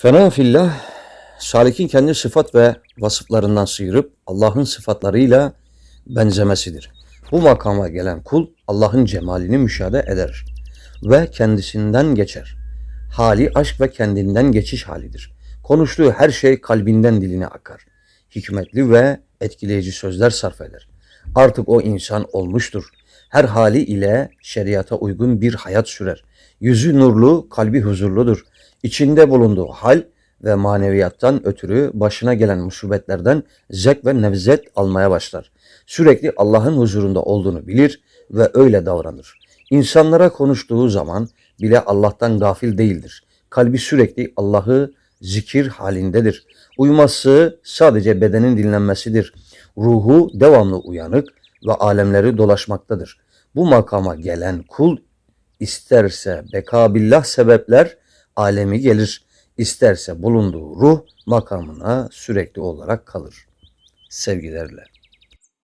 Fena fillah, salikin kendi sıfat ve vasıflarından sıyırıp Allah'ın sıfatlarıyla benzemesidir. Bu makama gelen kul Allah'ın cemalini müşahede eder ve kendisinden geçer. Hali aşk ve kendinden geçiş halidir. Konuştuğu her şey kalbinden diline akar. Hikmetli ve etkileyici sözler sarf eder. Artık o insan olmuştur. Her hali ile şeriata uygun bir hayat sürer. Yüzü nurlu, kalbi huzurludur. İçinde bulunduğu hal ve maneviyattan ötürü başına gelen musibetlerden zevk ve nevzet almaya başlar. Sürekli Allah'ın huzurunda olduğunu bilir ve öyle davranır. İnsanlara konuştuğu zaman bile Allah'tan gafil değildir. Kalbi sürekli Allah'ı zikir halindedir. Uyuması sadece bedenin dinlenmesidir. Ruhu devamlı uyanık ve alemleri dolaşmaktadır. Bu makama gelen kul isterse bekabillah sebepler alemi gelir, isterse bulunduğu ruh makamına sürekli olarak kalır. Sevgilerle.